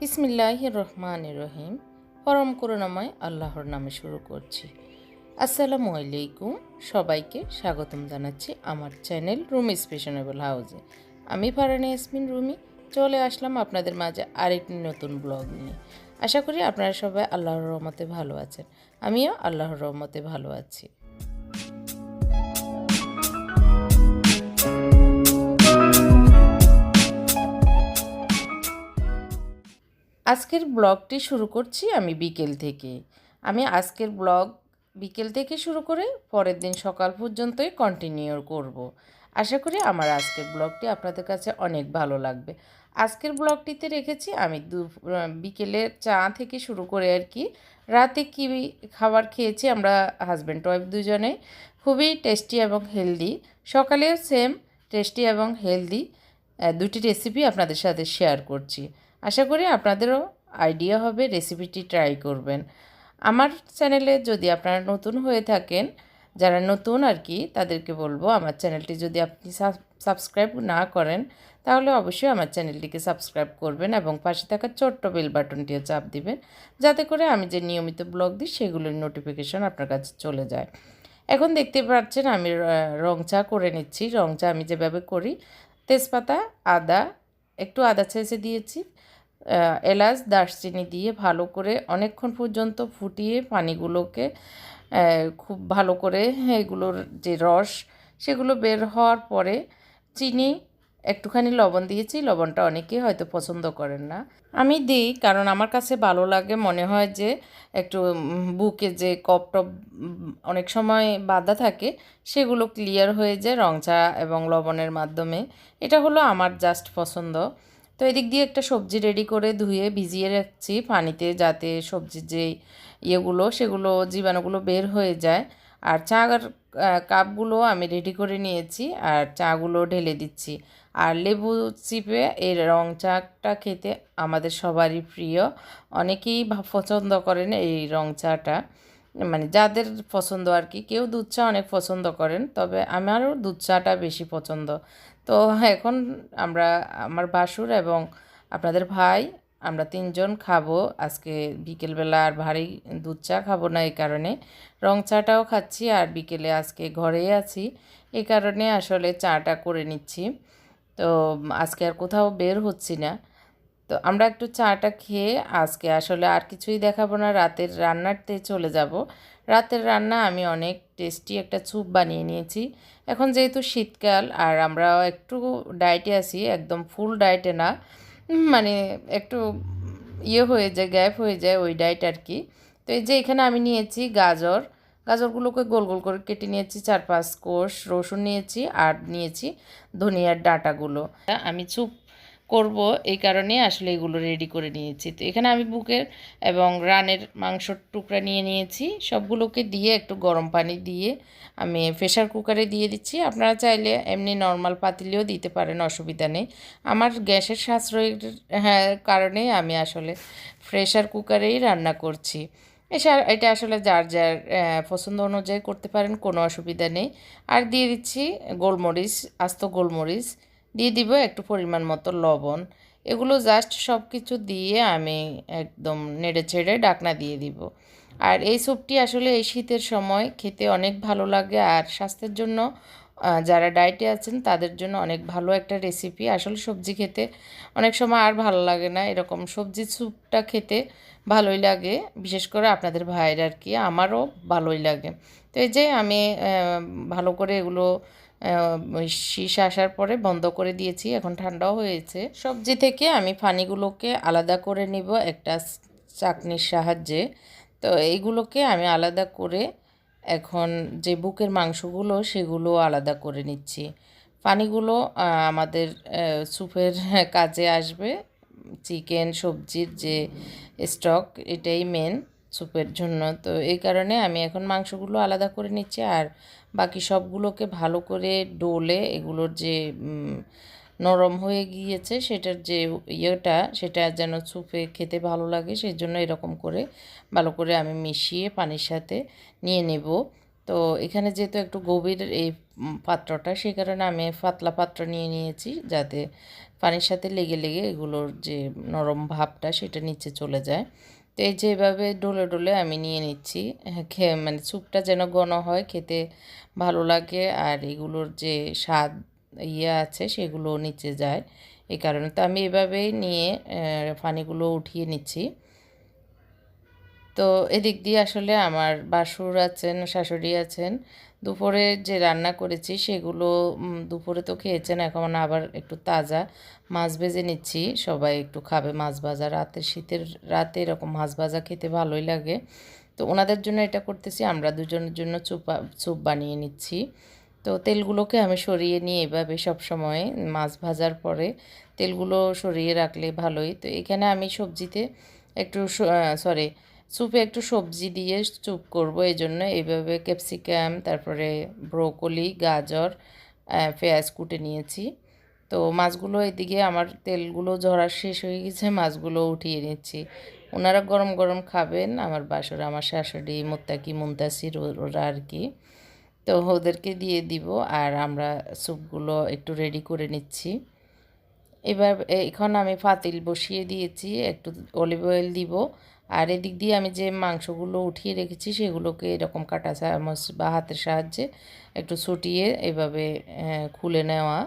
বিসমিল্লাহ রহমান রহিম। পরম করুণাময় আল্লাহর নামে শুরু করছি। আসসালামু আলাইকুম। সবাইকে স্বাগতম জানাচ্ছি আমার চ্যানেল রুমি স্পেশনেবল হাউসে। আমি ফারানি ইয়াসমিন রুমি, চলে আসলাম আপনাদের মাঝে আরেকটি নতুন ব্লগ নিয়ে। আশা করি আপনারা সবাই আল্লাহর রহমতে ভালো আছেন। আমিও আল্লাহর রহমতে ভালো আছি। আজকের ব্লগটি শুরু করছি আমি বিকেল থেকে। আমি আজকের ব্লগ বিকেল থেকে শুরু করে পরের দিন সকাল পর্যন্তই কন্টিনিউ করব। আশা করি আমার আজকের ব্লগটি আপনাদের কাছে অনেক ভালো লাগবে। আজকের ব্লগটিতে রেখেছি আমি দু বিকেলে চা থেকে শুরু করে আর কি। রাতে কী খাবার খেয়েছি আমরা হাজব্যান্ড ওয়াইফ দুজনে। খুবই টেস্টি এবং হেলদি সকালেও সেম টেস্টি এবং হেলদি দুটি রেসিপি আপনাদের সাথে শেয়ার করছি। আশা করি আপনাদেরও আইডিয়া হবে রেসিপিটি ট্রাই করবেন। আমার চ্যানেলে যদি আপনারা নতুন হয়ে থাকেন, যারা নতুন আর কি, তাদেরকে বলব আমার চ্যানেলটি যদি আপনি সাবস্ক্রাইব না করেন, তাহলে অবশ্যই আমার চ্যানেলটিকে সাবস্ক্রাইব করবেন এবং পাশে থাকা ছোট্ট বেল বাটনটিও চাপ দিবেন, যাতে করে আমি যে নিয়মিত ব্লগ দিই, সেগুলোর নোটিফিকেশন আপনার কাছে চলে যায়। এখন দেখতে পাচ্ছেন আমি রং চা করে নিচ্ছি। রং চা আমি যেভাবে করি, তেজপাতা, আদা, একটু আদা ছেঁচে দিয়েছি। এলাচ, দারচিনি দিয়ে ভালো করে অনেকক্ষণ পর্যন্ত ফুটিয়ে পানিগুলোকে খুব ভালো করে এগুলোর যে রস, সেগুলো বের হওয়ার পরে চিনি, একটুখানি লবণ দিয়েছি। লবণটা অনেকেই হয়তো পছন্দ করেন না। আমি দিই কারণ আমার কাছে ভালো লাগে। মনে হয় যে একটু বুকে যে কপ টপ অনেক সময় বাঁধা থাকে, সেগুলো ক্লিয়ার হয়ে যায় রং চা এবং লবণের মাধ্যমে। এটা হলো আমার জাস্ট পছন্দ। তো এদিক দিয়ে একটা সবজি রেডি করে ধুয়ে ভিজিয়ে রাখছি পানিতে যাতে সবজির যে ইয়েগুলো, সেগুলো জীবাণুগুলো বের হয়ে যায়। আর চা কাপগুলো আমি রেডি করে নিয়েছি আর চাগুলো ঢেলে দিচ্ছি। আর লেবু চিপে এর রং চাটা খেতে আমাদের সবারই প্রিয়। অনেকেই পছন্দ করেন এই রং চাটা। মানে যাদের পছন্দ আর কি, কেউ দুধ চা অনেক পছন্দ করেন, তবে আমারও দুধ চাটা বেশি পছন্দ। তো এখন আমরা আমার বাসুর এবং আপনাদের ভাই, আমরা তিনজন খাব। আজকে বিকেলবেলা আর ভারী দুধ চা খাব না এই কারণে। রং চাটাও খাচ্ছি আর বিকেলে আজকে ঘরেই আছি। এই কারণে আসলে চাটা করে নিচ্ছি। তো আজকে আর কোথাও বের হচ্ছি না। তো আমরা একটু চাটা খেয়ে আজকে আসলে আর কিছুই দেখাবো না। রাতের রান্নাতে চলে যাব। রাতের রান্না আমি অনেক টেস্টি একটা স্যুপ বানিয়ে নিয়েছি। এখন যেহেতু শীতকাল আর আমরা একটু ডায়েটে আছি, একদম ফুল ডায়েটে না মানে একটু ইয়ে হয়ে যায় গ্যাপ হয়ে যায় ওই ডায়েট আর কি। তো এই যে এখানে আমি নিয়েছি গাজর, গাজরগুলোকে গোল গোল করে কেটে নিয়েছি, চার পাঁচ কোষ রসুন নিয়েছি আর নিয়েছি ধনিয়ার ডাঁটাগুলো। আমি চুপ করব এই কারণে আসলে এগুলো রেডি করে নিয়েছি। তো এখানে আমি বুকের এবং রানের মাংসর টুকরা নিয়ে নিয়েছি। সবগুলোকে দিয়ে একটু গরম পানি দিয়ে আমি প্রেশার কুকারে দিয়ে দিচ্ছি। আপনারা চাইলে এমনি নর্মাল পাতিলেও দিতে পারেন, অসুবিধা নেই। আমার গ্যাসের সাশ্রয়ের হ্যাঁ কারণে আমি আসলে প্রেশার কুকারেই রান্না করছি। এটা আসলে যার যার পছন্দ অনুযায়ী করতে পারেন, কোনো অসুবিধা নেই। আর দিয়ে দিচ্ছি গোলমরিচ, আস্ত গোলমরিচ। দিয়ে দিব একটু পরিমাণ মতো লবণ। এগুলো জাস্ট সব কিছু দিয়ে আমি একদম নেড়ে ছেড়ে ডাকনা দিয়ে দিব। আর এই স্যুপটি আসলে এই শীতের সময় খেতে অনেক ভালো লাগে আর স্বাস্থ্যের জন্য যারা ডায়েটে আছেন তাদের জন্য অনেক ভালো একটা রেসিপি আসলে সবজি খেতে অনেক সময় আর ভালো লাগে না। এরকম সবজি স্যুপটা খেতে ভালোই লাগে। বিশেষ করে আপনাদের ভাইয়ের আর কি, আমারও ভালোই লাগে। তো এই যে আমি ভালো করে এগুলো শীষ আসার পরে বন্ধ করে দিয়েছি, এখন ঠান্ডাও হয়েছে। সবজি থেকে আমি পানিগুলোকে আলাদা করে নিব একটা চাকনির সাহায্যে। তো এইগুলোকে আমি আলাদা করে এখন যে বুকের মাংসগুলো সেগুলো আলাদা করে নিচ্ছি। পানিগুলো আমাদের স্যুপের কাজে আসবে। চিকেন, সবজির যে স্টক, এটাই মেন স্যুপের জন্য। তো এই কারণে আমি এখন মাংসগুলো আলাদা করে নিচ্ছি আর বাকি সবগুলোকে ভালো করে ডোলে এগুলোর যে নরম হয়ে গিয়েছে সেটার যে ইয়েটা সেটা যেন সুপে খেতে ভালো লাগে সেই জন্য এরকম করে ভালো করে আমি মিশিয়ে পানির সাথে নিয়ে নেব। তো এখানে যেহেতু একটু গভীর এই পাত্রটা সেই কারণে আমি পাতলা পাত্র নিয়ে নিয়েছি যাতে পানির সাথে লেগে লেগে এগুলোর যে নরম ভাবটা সেটা নিচে চলে যায়। তো এই যে এভাবে ডলে ডলে আমি নিয়ে নিচ্ছি খেয়ে মানে স্যুপটা যেন ঘন হয়, খেতে ভালো লাগে, আর এগুলোর যে স্বাদ ইয়ে আছে সেগুলো নিচে যায়। এই কারণে তো আমি এভাবেই নিয়ে পানিগুলো উঠিয়ে নিচ্ছি। তো এদিক দিয়ে আসলে আমার বাসুর আছেন, শাশুড়ি আছেন, দুপুরে যে রান্না করেছি সেগুলো দুপুরে তো খেয়েছেন, এখন আবার একটু তাজা মাছ ভেজে নিচ্ছি। সবাই একটু খাবে মাছ ভাজা। রাতে শীতের, রাতে এরকম মাছ ভাজা খেতে ভালোই লাগে। তো ওনাদের জন্য এটা করতেছি, আমরা দুজনের জন্য চুপা, চুপ বানিয়ে নিচ্ছি। তো তেলগুলোকে আমি সরিয়ে নিয়ে এভাবে সব সময়, মাছ ভাজার পরে তেলগুলো সরিয়ে রাখলে ভালোই। তো এখানে আমি সবজিতে একটু সরি স্যুপে একটু সবজি দিয়ে স্যুপ করব, এই জন্য এইভাবে ক্যাপসিকাম, তারপরে ব্রোকলি, গাজর পেঁয়াজ কুটে নিয়েছি। তো মাছগুলো এদিকে আমার তেলগুলো ঝরা শেষ হয়ে গেছে, মাছগুলো উঠিয়ে নিচ্ছি। ওনারা গরম গরম খাবেন, আমার বাসর, আমার শাশুড়ি মোত্তাকি, মুন্তাসির ওরা আর কি। তো ওদেরকে দিয়ে দিব আর আমরা স্যুপগুলো একটু রেডি করে নিচ্ছি। এবার এখন আমি পাতিল বসিয়ে দিয়েছি, একটু অলিভ অয়েল দিব আর এদিক দিয়ে আমি যে মাংসগুলো উঠিয়ে রেখেছি, সেগুলোকে এরকম কাটা চামচ বা হাতের সাহায্যে একটু ছুটিয়ে এভাবে খুলে নেওয়া।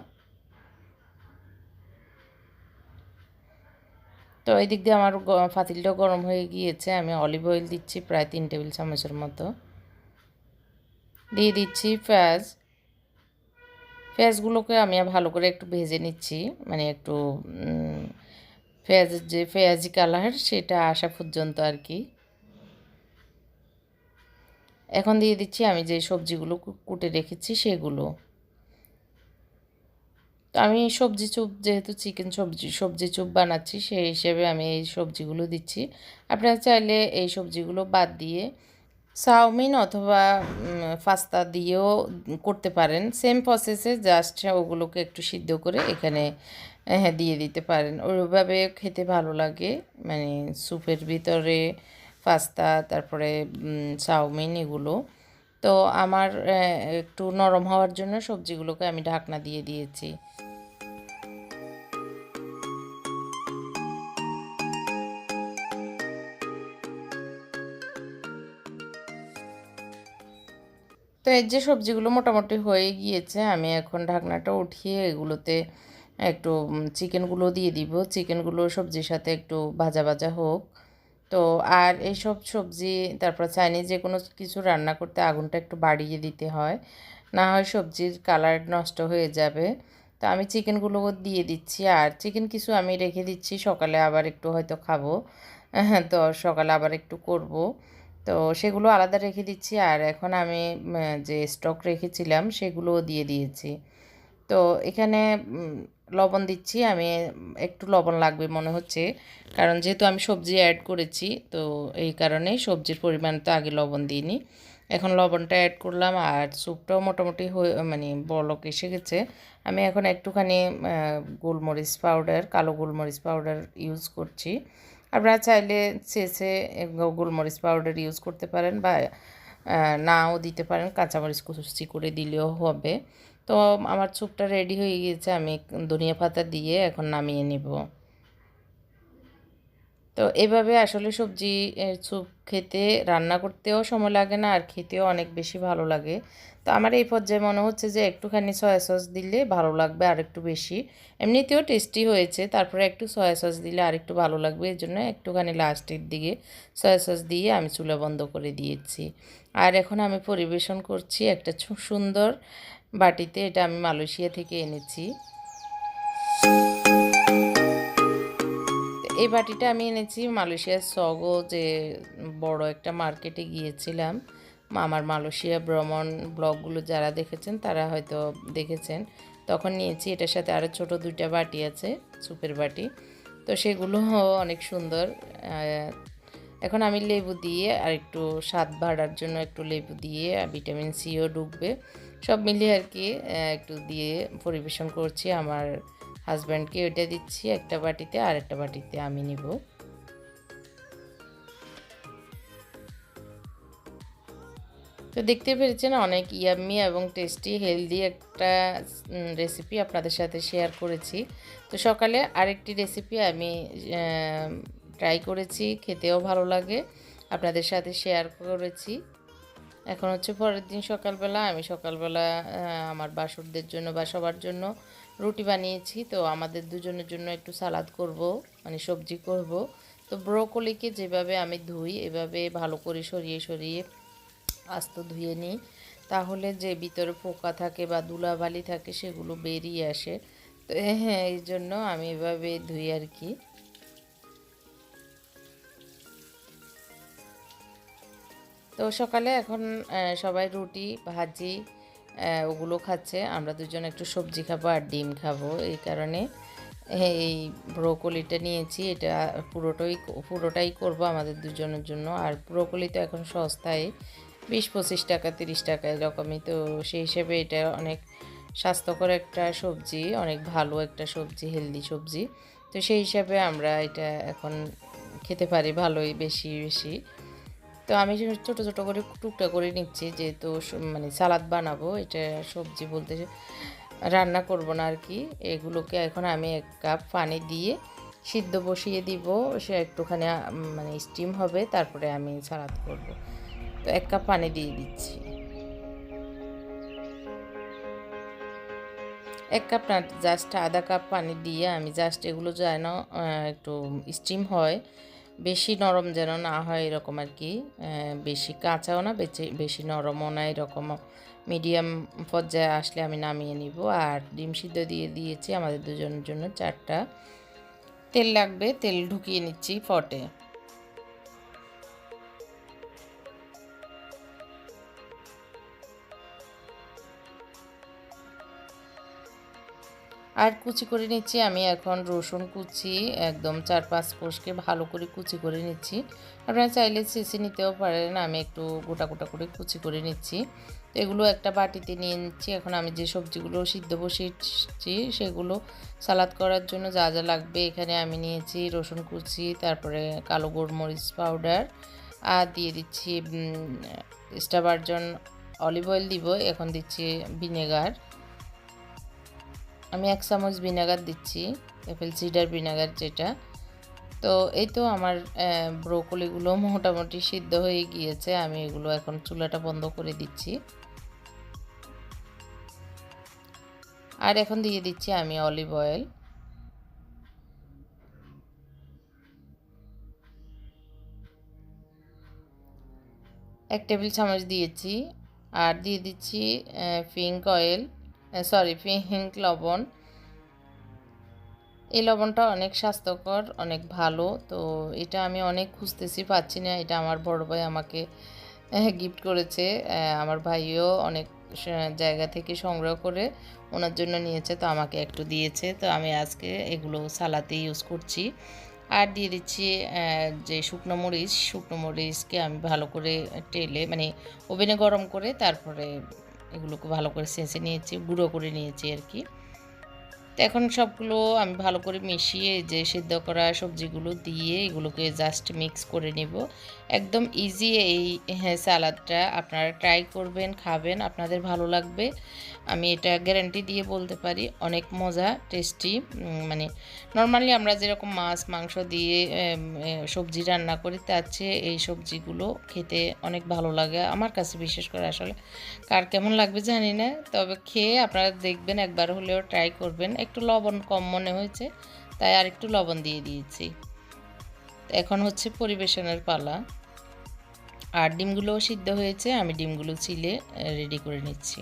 তো এই দিক দিয়ে আমার ফাতিলটাও গরম হয়ে গিয়েছে। আমি অলিভ অয়েল দিচ্ছি প্রায় তিন টেবিল চামচের মতো। দিয়ে দিচ্ছি পেঁয়াজ। পেঁয়াজগুলোকে আমি ভালো করে একটু ভেজে নিচ্ছি মানে একটু পেঁয়াজের যে পেঁয়াজি কালার, সেটা আসা পর্যন্ত আর কি। এখন দিয়ে দিচ্ছি আমি যে সবজিগুলো কুটে রেখেছি সেগুলো। তো আমি সবজি চুপ, যেহেতু চিকেন সবজি সবজি চুপ বানাচ্ছি, সেই হিসেবে আমি এই সবজিগুলো দিচ্ছি। আপনারা চাইলে এই সবজিগুলো বাদ দিয়ে চাউমিন অথবা পাস্তা দিয়েও করতে পারেন। সেম প্রসেসে জাস্ট ওগুলোকে একটু সিদ্ধ করে এখানে হ্যাঁ দিয়ে দিতে পারেন। ওইভাবে খেতে ভালো লাগে। মানে স্যুপের ভিতরে পাস্তা, তারপরে চাউমিন এগুলো। তো আমার একটু নরম হওয়ার জন্য সবজিগুলোকে আমি ঢাকনা দিয়ে দিয়েছি। তো এর যে সবজিগুলো মোটামুটি হয়ে গিয়েছে, আমি এখন ঢাকনাটা উঠিয়ে এগুলোতে একটু চিকেনগুলো দিয়ে দিব। চিকেনগুলো সবজির সাথে একটু ভাজা ভাজা হোক। তো আর এইসব সবজি, তারপর চাইনিজ যে কোনো কিছু রান্না করতে আগুনটা একটু বাড়িয়ে দিতে হয়। না হয় সবজির কালার নষ্ট হয়ে যাবে। তো আমি চিকেনগুলো দিয়ে দিচ্ছি। আর চিকেন কিছু আমি রেখে দিচ্ছি। সকালে আবার একটু হয়তো খাব। হ্যাঁ তো সকালে আবার একটু করব। তো সেগুলো আলাদা রেখে দিচ্ছি। আর এখন আমি যে স্টক রেখেছিলাম, সেগুলোও দিয়ে দিয়েছি। তো এখানে লবণ দিচ্ছি, আমি একটু লবণ লাগবে মনে হচ্ছে। কারণ যেহেতু আমি সবজি অ্যাড করেছি, তো এই কারণে সবজির পরিমাণ তো আগে লবণ দিইনি। এখন লবণটা অ্যাড করলাম, আর স্যুপটাও মোটামুটি মানে বলক এসে গেছে। আমি এখন একটুখানি গোলমরিচ পাউডার কালো গোলমরিচ পাউডার ইউজ করছি। আপনারা চাইলে শেষে গোলমরিচ পাউডার ইউজ করতে পারেন, বা নাও দিতে পারেন, কাঁচামরিচ কুচি করে দিলেও হবে। তো আমার স্যুপটা রেডি হয়ে গিয়েছে আমি ধনিয়া পাতা দিয়ে এখন নামিয়ে নিব। তো এভাবে আসলে সবজি স্যুপ খেতে রান্না করতেও সময় লাগে না আর খেতেও অনেক বেশি ভালো লাগে। তো আমার এই পর্যায়ে মনে হচ্ছে যে একটুখানি সয়া সস দিলে ভালো লাগবে আর একটু বেশি। এমনিতেও টেস্টি হয়েছে, তারপরে একটু সয়া সস দিলে আর একটু ভালো লাগবে। এর জন্য একটুখানি লাস্টের দিকে সয়া সস দিয়ে আমি চুলা বন্ধ করে দিয়েছি। আর এখন আমি পরিবেশন করছি একটা সুন্দর বাটিতে, এটা আমি মালয়েশিয়া থেকে এনেছি। এই বাটিটা আমি এনেছি মালয়েশিয়ার সগো, যে বড় একটা মার্কেটে গিয়েছিলাম। আমার মালয়েশিয়া ভ্রমণ ব্লগগুলো যারা দেখেছেন, তারা হয়তো দেখেছেন। তখন নিয়েছি, এটার সাথে আরও ছোট দুইটা বাটি আছে সুপের বাটি। তো সেগুলো অনেক সুন্দর। এখন আমি লেবু দিয়ে আর একটু স্বাদ বাড়ার জন্য একটু লেবু দিয়ে ভিটামিন সিও ঢুকবে। সব মিলিয়ে আর কি একটু দিয়ে পরিবেশন করছি আমার হাজব্যান্ডকে ওইটা দিচ্ছি, একটা বাটিতে আর একটা বাটিতে আমি নিব। তো দেখতে পেরেছেন অনেক ইয়াম্মি এবং টেস্টি, হেলদি একটা রেসিপি আপনাদের সাথে শেয়ার করেছি। তো সকালে আরেকটি রেসিপি আমি ট্রাই করেছি, খেতেও ভালো লাগে, আপনাদের সাথে শেয়ার করেছি। এখন হচ্ছে পরের দিন সকালবেলা, আমি সকালবেলা আমার বাসুরদের জন্য বা সবার জন্য রুটি বানিয়েছি, তো আমাদের দুজনের জন্য একটু সালাদ করব মানে সবজি করব। তো ব্রোকলিকে যেভাবে আমি ধুই, এভাবে ভালো করে সরিয়ে সরিয়ে আস্ত ধুয়ে নিই। তাহলে যে ভিতরে পোকা থাকে বা ধুলাবালি থাকে, সেগুলো বেরিয়ে আসে। তো হ্যাঁ এই জন্য আমি এভাবে ধুই আর কি। তো সকালে এখন সবাই রুটি ভাজি ওগুলো খাচ্ছে। আমরা দুজন একটু সবজি খাব আর ডিম খাব। এই কারণে এই ব্রোকলিটা নিয়েছি। এটা পুরোটাই পুরোটাই করব আমাদের দুজনের জন্য। আর ব্রোকলি তো এখন সস্তায়, বিশ পঁচিশ টাকা, তিরিশ টাকা এরকমই। তো সেই হিসেবে এটা অনেক স্বাস্থ্যকর একটা সবজি, অনেক ভালো একটা সবজি হেলদি সবজি। তো সেই হিসাবে আমরা এটা এখন খেতে পারি ভালোই, বেশি বেশি। তো আমি ছোটো ছোটো করে টুকটা করে নিচ্ছি যেহেতু মানে সালাদ বানাবো, এটা সবজি বলতে রান্না করব না আর কি এগুলোকে এখন আমি এক কাপ পানি দিয়ে সিদ্ধ বসিয়ে দিব, সে একটুখানি মানে স্টিম হবে, তারপরে আমি সালাদ করব। তো এক কাপ পানি দিয়ে দিচ্ছি। এক কাপ না, জাস্ট আধা কাপ পানি দিয়ে আমি জাস্ট এগুলো যেন একটু স্টিম হয় বেশি নরম যেন না হয় এরকম আর কি বেশি কাঁচাও না বেশি বেশি নরমও না এরকম মিডিয়াম পর্যায়ে আসলে আমি নামিয়ে নিব। আর ডিম সিদ্ধ দিয়ে দিয়েছি, আমাদের দুজনের জন্য চারটা। তেল লাগবে, তেল ঢুকিয়ে নিচ্ছি ফটে আর কুচি করে নিচ্ছি। আমি এখন রসুন কুচি, একদম চার পাঁচ কোষকে ভালো করে কুচি করে নিচ্ছি। আপনারা চাইলে সিসি নিতেও পারেন, আমি একটু গোটা গোটা করে কুচি করে নিচ্ছি। এগুলো একটা বাটিতে নিয়ে নিচ্ছি। এখন আমি যে সবজিগুলো সিদ্ধ বসিয়েছি, সেগুলো সালাদ করার জন্য যা যা লাগবে এখানে আমি নিয়েছি রসুন কুচি, তারপরে কালো গোলমরিচ পাউডার, আর দিয়ে দিচ্ছি স্টাবার্জন অলিভ অয়েল দিব। এখন দিচ্ছি ভিনেগার। আমি এক চামচ ভিনেগার দিচ্ছি অ্যাপেল সিডার ভিনেগার যেটা। তো এই তো আমার ব্রোকলিগুলো মোটামুটি সিদ্ধ হয়ে গিয়েছে, আমি এগুলো এখন চুলাটা বন্ধ করে দিচ্ছি। আর এখন দিয়ে দিচ্ছি আমি অলিভ অয়েল এক টেবিল চামচ দিয়েছি, আর দিয়ে দিচ্ছি পিঙ্ক অয়েল সরি পিঙ্ক লবণ। এই লবণটা অনেক স্বাস্থ্যকর, অনেক ভালো, তো এটা আমি অনেক খুঁজতেছি, পাচ্ছি না। এটা আমার বড় ভাই আমাকে গিফট করেছে। আমার ভাইও অনেক জায়গা থেকে সংগ্রহ করে ওনার জন্য নিয়েছে, তো আমাকে একটু দিয়েছে। তো আমি আজকে এগুলো সালাতে ইউজ করছি। আর দিয়ে দিচ্ছি যে শুকনো মরিচ, শুকনো মরিচকে আমি ভালো করে টেলে মানে ওভেনে গরম করে তারপরে এগুলোকে ভালো করে সেঁচে নিয়েছি গুঁড়ো করে নিয়েছি আর কি। তো এখন সবগুলো আমি ভালো করে মিশিয়ে যে সিদ্ধ করা সবজিগুলো দিয়ে এগুলোকে জাস্ট মিক্স করে নিব। একদম ইজি এই স্যালাডটা আপনারা ট্রাই করবেন, খাবেন, আপনাদের ভালো লাগবে। আমি এটা গ্যারান্টি দিয়ে বলতে পারি, অনেক মজা টেস্টি মানে নর্মালি আমরা যেরকম মাছ, মাংস দিয়ে সবজি রান্না করি, তার চেয়ে এই সবজিগুলো খেতে অনেক ভালো লাগে। আমার কাছে বিশেষ করে আসলে কার কেমন লাগবে জানি না, তবে খেয়ে আপনারা দেখবেন, একবার হলেও ট্রাই করবেন। একটু লবণ কম মনে হয়েছে, তাই আর একটু লবণ দিয়ে দিয়েছি। এখন হচ্ছে পরিবেশনের পালা। আর ডিমগুলোও সিদ্ধ হয়েছে, আমি ডিমগুলো চিলে রেডি করে নিচ্ছি।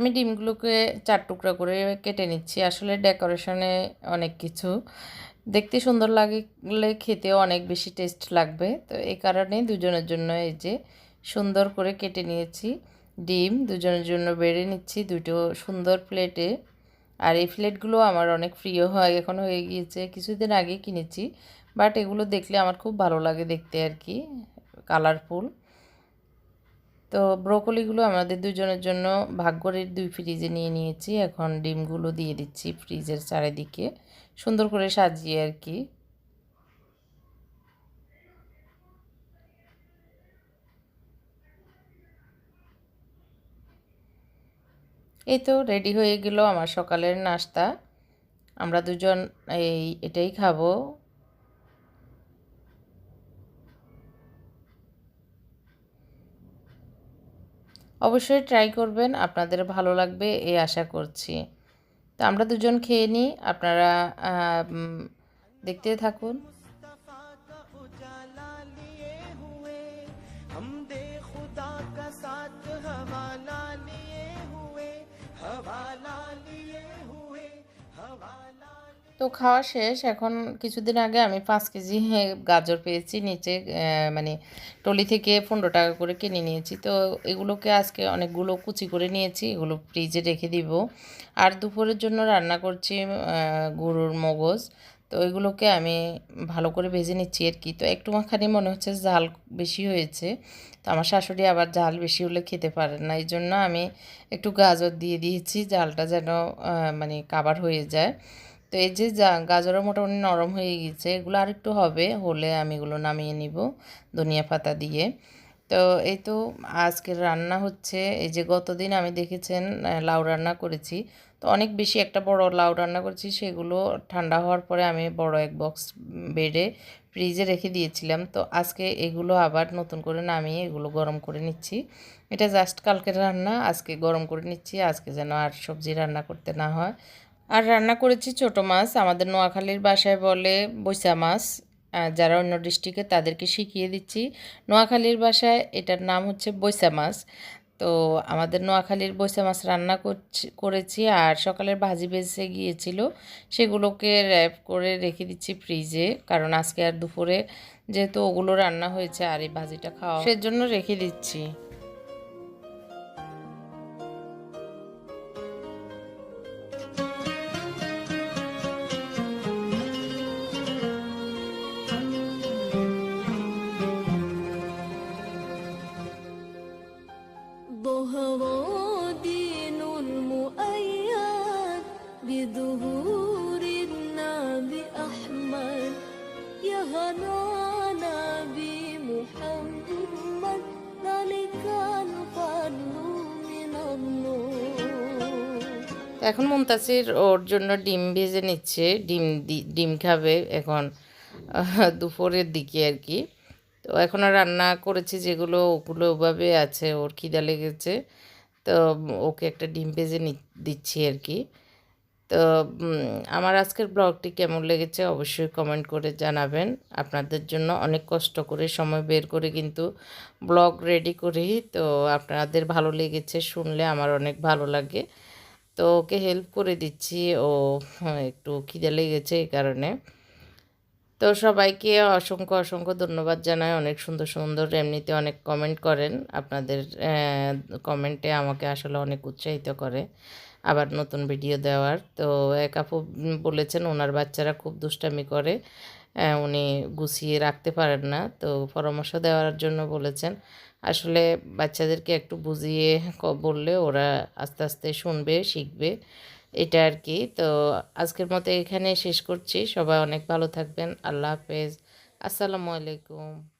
আমি ডিমগুলোকে চার টুকরা করে কেটে নিচ্ছি। আসলে ডেকোরেশনে অনেক কিছু। দেখতে সুন্দর লাগলে খেতেও অনেক বেশি টেস্ট লাগবে। তো এই কারণে দুজনের জন্য এই যে সুন্দর করে কেটে নিয়েছি ডিম। দুজনের জন্য বেড়ে নিচ্ছি দুটো সুন্দর প্লেটে। আর এই প্লেটগুলো আমার অনেক প্রিয় হয়, এখন হয়ে গিয়েছে। কিছুদিন আগে কিনেছি, বাট এগুলো দেখলে আমার খুব ভালো লাগে দেখতে আর কি। কালারফুল। তো ব্রোকলিগুলো আমাদের দুজনের জন্য ভাগ করে দুই ফ্রিজে নিয়ে নিয়েছি। এখন ডিমগুলো দিয়ে দিচ্ছি ফ্রিজের চারিদিকে। সুন্দর করে সাজিয়ে আর কি। এই তো রেডি হয়ে গেল আমার সকালের নাস্তা। আমরা দুজন এই এটাই খাব। অবশ্যই ট্রাই করবেন, আপনাদের ভালো লাগবে এই আশা করছি। তো আমরা দুজন খেয়ে নিই, আপনারা দেখতে থাকুন। তো খাওয়া শেষ। এখন কিছুদিন আগে আমি পাঁচ কেজি গাজর পেয়েছি নিচে মানে টলি থেকে পনেরো টাকা করে কিনে নিয়েছি। তো এগুলোকে আজকে অনেকগুলো কুচি করে নিয়েছি, এগুলো ফ্রিজে রেখে দিব। আর দুপুরের জন্য রান্না করছি গরুর মগজ। তো এগুলোকে আমি ভালো করে ভেজে নিচ্ছি আর কি। তো একটু মাখানি মনে হচ্ছে ঝাল বেশি হয়েছে। তো আমার শাশুড়ি আবার ঝাল বেশি হলে খেতে পারেন না। এই জন্য আমি একটু গাজর দিয়ে দিয়েছি। ঝালটা যেন মানে কাবার হয়ে যায়। তো এই যে গাজরও মোটামুটি নরম হয়ে গেছে এগুলো আর একটু হবে, হলে আমি এগুলো নামিয়ে নিব ধনিয়া পাতা দিয়ে। তো এই তো আজকের রান্না হচ্ছে, এই যে গতদিন আমি দেখেছেন লাউ রান্না করেছি। তো অনেক বেশি একটা বড় লাউ রান্না করেছি, সেগুলো ঠান্ডা হওয়ার পরে আমি বড় এক বক্স বেডে ফ্রিজে রেখে দিয়েছিলাম। তো আজকে এগুলো আবার নতুন করে নামিয়ে এগুলো গরম করে নিচ্ছি। এটা জাস্ট কালকের রান্না, আজকে গরম করে নিচ্ছি, আজকে যেন আর সবজি রান্না করতে না হয়। আর রান্না করেছি ছোট মাছ। আমাদের নোয়াখালীর বাসায় বলে বৈশা মাছ যারা অন্য ডিস্ট্রিক্টে তাদেরকে শিখিয়ে দিচ্ছি। নোয়াখালীর বাসায় এটার নাম হচ্ছে বৈশা মাছ। তো আমাদের নোয়াখালীর বৈশা মাছ রান্না করছি, করেছি আর সকালের ভাজি বেঁচে গিয়েছিল। সেগুলোকে র্যাপ করে রেখে দিচ্ছি ফ্রিজে, কারণ আজকে আর দুপুরে যেহেতু ওগুলো রান্না হয়েছে আর এই ভাজিটা খাওয়া সেজন্য রেখে দিচ্ছি। এখন মুমতাসির ওর জন্য ডিম ভেজে নিচ্ছে। ডিম ডিম খাবে এখন দুপুরের দিকে আর কি। তো এখন আর রান্না করেছি যেগুলো, ওগুলো ওভাবে আছে, ওর খিদা লেগেছে। তো ওকে একটা ডিম ভেজে দিচ্ছি আর কি। তো আমার আজকের ব্লগটি কেমন লেগেছে অবশ্যই কমেন্ট করে জানাবেন। আপনাদের জন্য অনেক কষ্ট করে সময় বের করে কিন্তু ব্লগ রেডি করি। তো আপনাদের ভালো লেগেছে শুনলে আমার অনেক ভালো লাগে। তো ওকে হেল্প করে দিচ্ছি। ও হ্যাঁ, একটু খিদে লেগেছে এই কারণে। তো সবাইকে অসংখ্য অসংখ্য ধন্যবাদ জানাই। অনেক সুন্দর সুন্দর এমনিতে অনেক কমেন্ট করেন। আপনাদের কমেন্টে আমাকে আসলে অনেক উৎসাহিত করে আবার নতুন ভিডিও দেওয়ার। তো এক আপু বলেছেন ওনার বাচ্চারা খুব দুষ্টামি করে উনি গুছিয়ে রাখতে পারেন না। তো পরামর্শ দেওয়ার জন্য বলেছেন। আসলে বাচ্চাদেরকে একটু বুঝিয়ে বললে ওরা আস্তে আস্তে শুনবে, শিখবে। এটা আর কি। তো আজকের মতো এখানে শেষ করছি। সবাই অনেক ভালো থাকবেন। আল্লাহ হাফেজ। আসসালামু আলাইকুম।